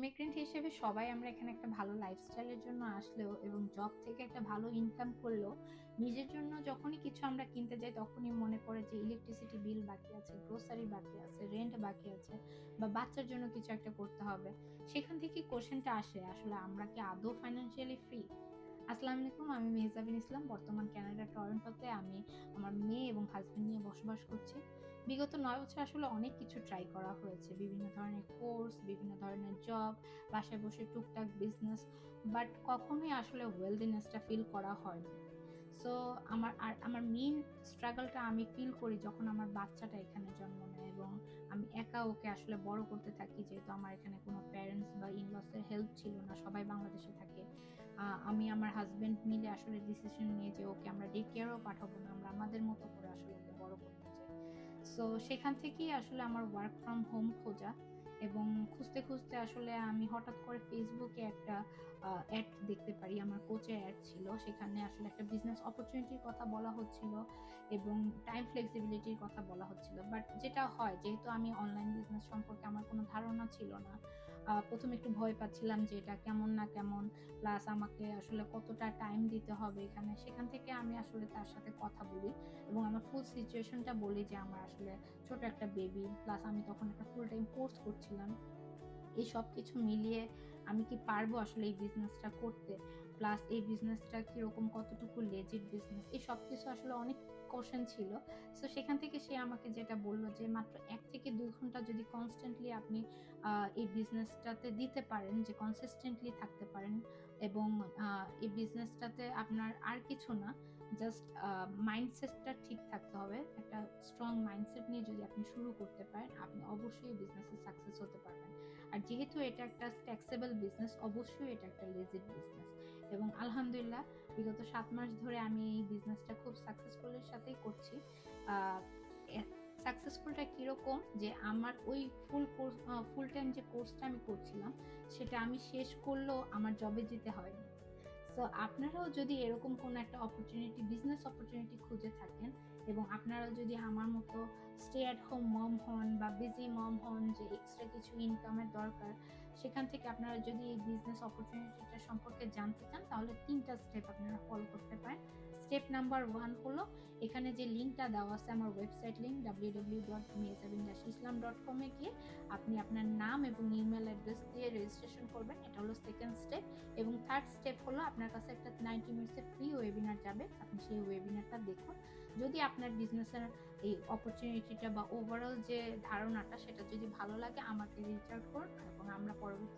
Immigrant হিসেবে সবাই আমরা এখানে একটা ভালো লাইফস্টাইলের জন্য আসলেও এবং জব থেকে একটা ভালো ইনকাম করলেও নিজের জন্য যখনই কিছু আমরা কিনতে যাই তখনই মনে পড়ে যে ইলেকট্রিসিটি বিল বাকি আছে গ্রোসারি বাকি আছে রেন্ট বাকি আছে বা বাচ্চার জন্য কিছু একটা করতে হবে। সেখান থেকে কোশ্চেনটা আসে, আসলে আমরা কি আদৌ ফাইন্যান্সিয়ালি ফ্রি আসসালামু আলাইকুম, আমি মেহজাবিন ইসলাম, বর্তমান কানাডা টরন্টোতে আমি আমার মেয়ে এবং হাজব্যান্ড নিয়ে বসবাস করছি। বিগত নয় বছর আসলে অনেক কিছু ট্রাই করা হয়েছে। বিভিন্ন ধরনের কোর্স বিভিন্ন ধরনের জব বাসায় বসে টুকটাক বিজনেস বাট কখনোই আসলে ওয়েলদিনেসটা ফিল করা হয়নি। সো আমার, আর আমার মেইন স্ট্রাগলটা আমি ফিল করি যখন আমার বাচ্চাটা এখানে জন্ম নেয় এবং আমি একা ওকে আসলে বড় করতে থাকি, যেহেতু আমার এখানে কোনো প্যারেন্টস বা ইনলসের হেল্প ছিল না, সবাই বাংলাদেশে থাকে। আমি আমার হাজব্যান্ড মিলে আসলে ডিসিশন নিয়ে যে ওকে আমরা ডে কেয়ারও পাঠাবো না, আমরা আমাদের মতো করে আসলে ওকে বড় করতে চাই। সো সেখান থেকেই আসলে আমার ওয়ার্ক ফ্রম হোম খোঁজা এবং খুঁজতে খুঁজতে আসলে আমি হঠাৎ করে ফেসবুকে একটা অ্যাড দেখতে পারি। আমার কোচে অ্যাড ছিল। সেখানে আসলে একটা বিজনেস অপরচুনিটির কথা বলা হচ্ছিল এবং টাইম ফ্লেক্সিবিলিটির কথা বলা হচ্ছিল। বাট যেটা হয়, যেহেতু আমি অনলাইন বিজনেস সম্পর্কে আমার কোনো ধারণা ছিল না প্রথমে একটু ভয় পাচ্ছিলাম যে এটা কেমন না কেমন প্লাস আমাকে আসলে কতটা টাইম দিতে হবে এখানে। সেখান থেকে আমি আসলে তার সাথে কথা বলি এবং আমার ফুল সিচুয়েশনটা বলি যে আমার আসলে ছোট একটা বেবি প্লাস আমি তখন একটা ফুল টাইম কোর্স করছিলাম। এই সব কিছু মিলিয়ে আমি কি পারব আসলে এই বিজনেসটা করতে? প্লাস এই বিজনেসটা কীরকম, কতটুকু লেজিট বিজনেস এই সব কিছু আসলে অনেক কোশ্চেন ছিল। সো সেখান থেকে সে আমাকে যেটা বলল যে, মাত্র এক থেকে দুই ঘণ্টা যদি কনস্ট্যান্টলি আপনি এই বিজনেসটাতে দিতে পারেন, যে কনসিস্টেন্টলি থাকতে পারেন এবং এই বিজনেসটাতে আপনার আর কিছু না জাস্ট মাইন্ডসেটটা ঠিক থাকতে হবে। একটা স্ট্রং মাইন্ডসেট নিয়ে যদি আপনি শুরু করতে পারেন, আপনি অবশ্যই বিজনেসে সাকসেস হতে পারবেন। আর যেহেতু এটা একটা ট্যাক্সেবল বিজনেস অবশ্যই এটা একটা লেজিট বিজনেস এবং আলহামদুলিল্লাহ, বিগত সাত মাস ধরে আমি এই বিজনেসটা খুব সাকসেসফুলের সাথেই করছি। সাকসেসফুলটা কীরকম যে আমার ওই ফুল কোর্স ফুল টাইম যে কোর্সটা আমি করছিলাম, সেটা আমি শেষ করলেও আমার জবে যেতে হয়নি। সো আপনারাও যদি এরকম কোনো একটা অপরচুনিটি বিজনেস অপরচুনিটি খুঁজে থাকেন এবং আপনারা যদি আমার মতো স্টে অ্যাট হোম মম হন বা বিজি মম হন যে এক্সট্রা কিছু ইনকামের দরকার, সেখান থেকে আপনারা যদি এই বিজনেস অপরচুনিটিটা সম্পর্কে জানতে চান, তাহলে তিনটা স্টেপ আপনারা ফলো করতে পারেন। স্টেপ নাম্বার ওয়ান হলো, এখানে যে লিঙ্কটা দেওয়া আছে আমার website link W W dot Mejabin Islam dot কমে গিয়ে আপনি আপনার নাম এবং ইমেল অ্যাড্রেস দিয়ে রেজিস্ট্রেশন করবেন। এটা হলো সেকেন্ড স্টেপ এবং থার্ড স্টেপ হলো আপনার কাছে একটা নাইনটি মিনিটসের ফ্রি ওয়েবিনার যাবে, আপনি সেই ওয়েবিনারটা দেখুন। যদি আপনার বিজনেসের এই অপরচুনিটিটা বা ওভারঅল যে ধারণাটা সেটা যদি ভালো লাগে, আমাকে রিচ করুন এবং আমরা পরবর্তী